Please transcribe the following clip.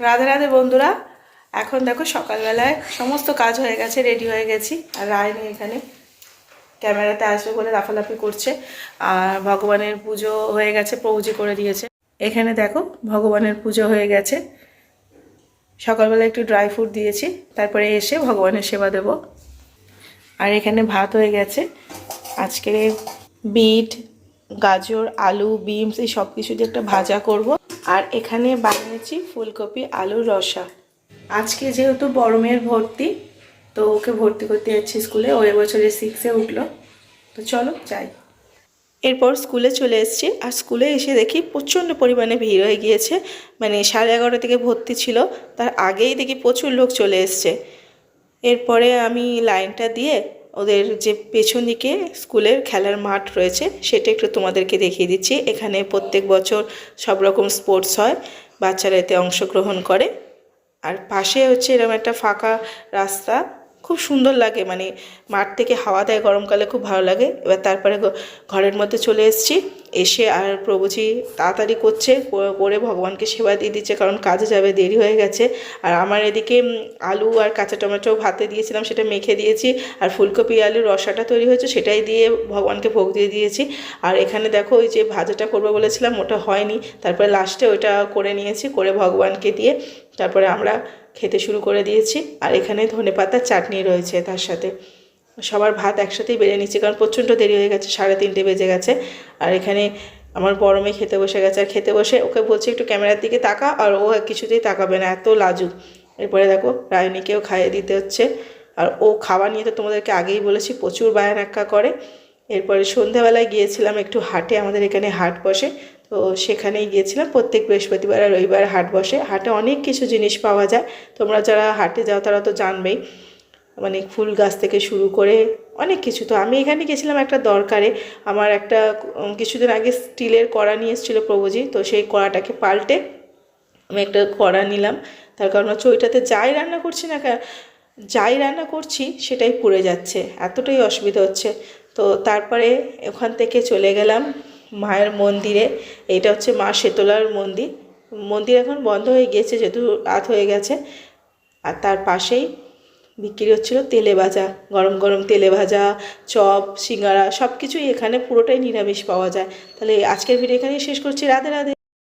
রাধে রাধে বন্ধুরা, এখন দেখো সকালবেলায় সমস্ত কাজ হয়ে গেছে রেডি হয়ে গেছি। আর রায়নি এখানে, ক্যামেরাতে আসবে বলে লাফালাফি করছে। আর ভগবানের পুজো হয়ে গেছে, প্রভুজি করে দিয়েছে। এখানে দেখো ভগবানের পুজো হয়ে গেছে। সকালবেলা একটু ড্রাই ফ্রুট দিয়েছি, তারপরে এসে ভগবানের সেবা দেব। আর এখানে ভাত হয়ে গেছে। আজকে বিট, গাজর, আলু, বিনস, এই সব কিছু দিয়ে একটা ভাজা করব। আর এখানে বানিয়েছি ফুলকপি আলুর রসা। আজকে যেহেতু বড় মেয়ের ভর্তি, তো ওকে ভর্তি করতে যাচ্ছি স্কুলে। ও এবছরে সিক্সে উঠল। তো চলো যাই। এরপর স্কুলে চলে এসেছি। আর স্কুলে এসে দেখি প্রচণ্ড পরিমাণে ভিড় হয়ে গিয়েছে। মানে সাড়ে এগারোটা থেকে ভর্তি ছিল। তার আগেই দেখি প্রচুর লোক চলে এসছে। এরপরে আমি লাইনটা দিয়ে ওদের যে পেছন দিকে স্কুলের খেলার মাঠ রয়েছে, সেটা একটু তোমাদেরকে দেখিয়ে দিচ্ছি। এখানে প্রত্যেক বছর সব রকম স্পোর্টস হয়, বাচ্চারা এতে অংশগ্রহণ করে। আর পাশে হচ্ছে এরকম একটা ফাঁকা রাস্তা, খুব সুন্দর লাগে মানে মাঠ থেকে হাওয়া দেয় গরমকালে, খুব ভালো লাগে। এবার তারপরে ঘরের মধ্যে চলে এসেছি। এসে আর প্রভুজি তাড়াতাড়ি করছে করে ভগবানকে সেবা দিয়ে দিচ্ছে, কারণ কাজে যাবে, দেরি হয়ে গেছে। আর আমার এদিকে আলু আর কাঁচা টমেটো ভাতে দিয়েছিলাম, সেটা মেখে দিয়েছি। আর ফুলকপি আলুর রসাটা তৈরি হয়েছে, সেটাই দিয়ে ভগবানকে ভোগ দিয়ে দিয়েছি। আর এখানে দেখো, ওই যে ভাজাটা করব বলেছিলাম, ওটা হয়নি। তারপরে লাস্টে ওইটা করে নিয়েছি, করে ভগবানকে দিয়ে। তারপরে আমরা খেতে শুরু করে দিয়েছি। আর এখানে ধনে পাতার চাটনি রয়েছে তার সাথে। সবার ভাত একসাথেই বেড়ে নিচ্ছি, কারণ প্রচণ্ড দেরি হয়ে গেছে, সাড়ে তিনটে বেজে গেছে। আর এখানে আমার বড় মেয়ে খেতে বসে গেছে, আর খেতে বসে ওকে বলছে, একটু ক্যামেরার দিকে তাকা। আর ও কিছুতেই তাকাবে না, এত লাজুক। এরপরে দেখো, রায়নীকেও খাইয়ে দিতে হচ্ছে। আর ও খাওয়া নিয়ে তো তোমাদেরকে আগেই বলেছি, প্রচুর বায়ান এক্কা করে। এরপরে সন্ধ্যাবেলায় গিয়েছিলাম একটু হাটে, আমাদের এখানে হাট বসে। তো সেখানেই গিয়েছিলাম, প্রত্যেক বৃহস্পতিবার আর রবিবার হাট বসে। হাটে অনেক কিছু জিনিস পাওয়া যায়, তোমরা যারা হাটে যাও তারা তো জানবেই। মানে ফুল গাছ থেকে শুরু করে অনেক কিছু। তো আমি এখানে গেছিলাম একটা দরকারে। আমার একটা কিছুদিন আগে স্টিলের কড়া নিয়ে এসেছিল প্রভুজি। তো সেই কড়াটাকে পাল্টে আমি একটা কড়া নিলাম। তার কারণ হচ্ছে ওইটাতে যাই রান্না করছি না যাই রান্না করছি সেটাই পুড়ে যাচ্ছে। এতটাই অসুবিধা হচ্ছে। তো তারপরে ওখান থেকে চলে গেলাম মায়ের মন্দিরে। এটা হচ্ছে মা শেতলার মন্দির। মন্দির এখন বন্ধ হয়ে গিয়েছে, যেহেতু রাত হয়ে গেছে। আর তার পাশেই বিক্রি হচ্ছিল তেলে ভাজা, গরম গরম তেলে ভাজা, চপ, সিঙ্গারা সব কিছুই এখানে পুরোটাই নিরামিষ পাওয়া যায়। তাহলে আজকের ভিডিও এখানেই শেষ করছি। রাধে রাধে।